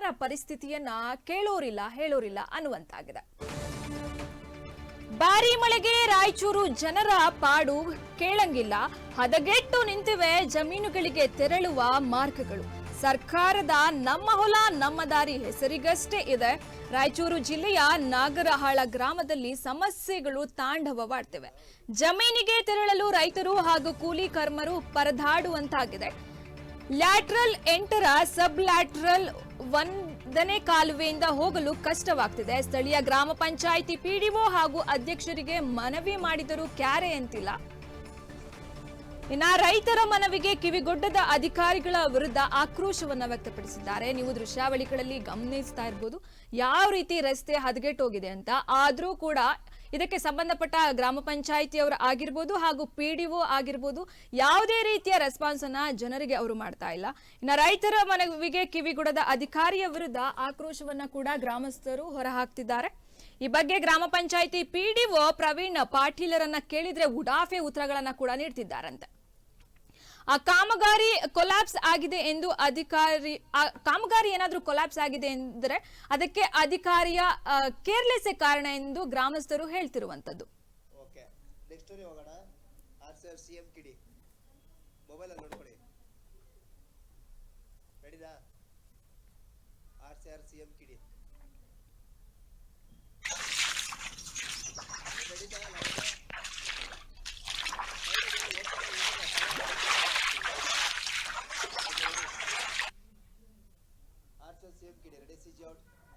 ಜನರ ಪರಿಸ್ಥಿತಿಯನ್ನ ಕೇಳೋರಿಲ್ಲ, ಹೇಳೋರಿಲ್ಲ ಅನ್ನುವಂತಾಗಿದೆ. ಭಾರಿ ಮಳೆಗೆ ರಾಯಚೂರು ಜನರ ಪಾಡು ಕೇಳಂಗಿಲ್ಲ. ಹದಗೆಟ್ಟು ನಿಂತಿವೆ ಜಮೀನುಗಳಿಗೆ ತೆರಳುವ ಮಾರ್ಗಗಳು. ಸರ್ಕಾರದ ನಮ್ಮ ಹೊಲ, ನಮ್ಮ ದಾರಿ ಹೆಸರಿಗಷ್ಟೇ ಇದೆ. ರಾಯಚೂರು ಜಿಲ್ಲೆಯ ನಾಗರಹಾಳ ಗ್ರಾಮದಲ್ಲಿ ಸಮಸ್ಯೆಗಳು ತಾಂಡವವಾಡ್ತಿವೆ. ಜಮೀನಿಗೆ ತೆರಳಲು ರೈತರು ಹಾಗೂ ಕೂಲಿ ಕರ್ಮರು ಪರದಾಡುವಂತಾಗಿದೆ. ಲ್ಯಾಟ್ರಲ್ ಎಂಟರ ಸಬ್ ಲ್ಯಾಟ್ರಲ್ ಒಂದನೇ ಕಾಲುವೆಯಿಂದ ಹೋಗಲು ಕಷ್ಟವಾಗ್ತಿದೆ. ಸ್ಥಳೀಯ ಗ್ರಾಮ ಪಂಚಾಯಿತಿ ಪಿಡಿಒ ಹಾಗೂ ಅಧ್ಯಕ್ಷರಿಗೆ ಮನವಿ ಮಾಡಿದರೂ ಕ್ಯಾರೆ ಅಂತಿಲ್ಲ. ಇನ್ನ ರೈತರ ಮನವಿಗೆ ಕಿವಿಗೊಡ್ಡದ ಅಧಿಕಾರಿಗಳ ವಿರುದ್ಧ ಆಕ್ರೋಶವನ್ನ ವ್ಯಕ್ತಪಡಿಸಿದ್ದಾರೆ. ನೀವು ದೃಶ್ಯಾವಳಿಗಳಲ್ಲಿ ಗಮನಿಸ್ತಾ ಇರ್ಬೋದು. ಯಾವ ರೀತಿ ರಸ್ತೆ ಹದಗೆಟ್ಟೋಗಿದೆ ಅಂತ. ಆದ್ರೂ ಕೂಡ ಇದಕ್ಕೆ ಸಂಬಂಧಪಟ್ಟ ಗ್ರಾಮ ಪಂಚಾಯಿತಿಯವರು ಆಗಿರ್ಬೋದು ಹಾಗೂ ಪಿ ಡಿ ಒ ಆಗಿರ್ಬೋದು ಯಾವುದೇ ರೀತಿಯ ರೆಸ್ಪಾನ್ಸ್ ಅನ್ನ ಜನರಿಗೆ ಅವರು ಮಾಡ್ತಾ ಇಲ್ಲ. ಇನ್ನ ರೈತರ ಮನವಿಗೆ ಕಿವಿಗೊಡದ ಅಧಿಕಾರಿಯ ವಿರುದ್ಧ ಆಕ್ರೋಶವನ್ನ ಕೂಡ ಗ್ರಾಮಸ್ಥರು ಹೊರಹಾಕ್ತಿದ್ದಾರೆ. ಈ ಬಗ್ಗೆ ಗ್ರಾಮ ಪಂಚಾಯಿತಿ ಪಿಡಿಒ ಪ್ರವೀಣ್ ಪಾಟೀಲರನ್ನ ಕೇಳಿದ್ರೆ ಉಡಾಫೆ ಉತ್ತರಗಳನ್ನ ಕೂಡ ನೀಡ್ತಿದ್ದಾರಂತೆ. ಆ ಕಾಮಗಾರಿ ಕೊಲಾಪ್ಸ್ ಆಗಿದೆ ಎಂದು ಅಧಿಕಾರಿ ಕಾಮಗಾರಿ ಏನಾದರೂ ಕೊಲಾಪ್ಸ್ ಆಗಿದೆ ಎಂದರೆ ಅದಕ್ಕೆ ಅಧಿಕಾರಿಯ ಕೇರ್ಲೆಸ್ಸೇ ಕಾರಣ ಎಂದು ಗ್ರಾಮಸ್ಥರು ಹೇಳ್ತಿರುವಂತದ್ದು R C R C M ಕಿಡಿ. que regrese George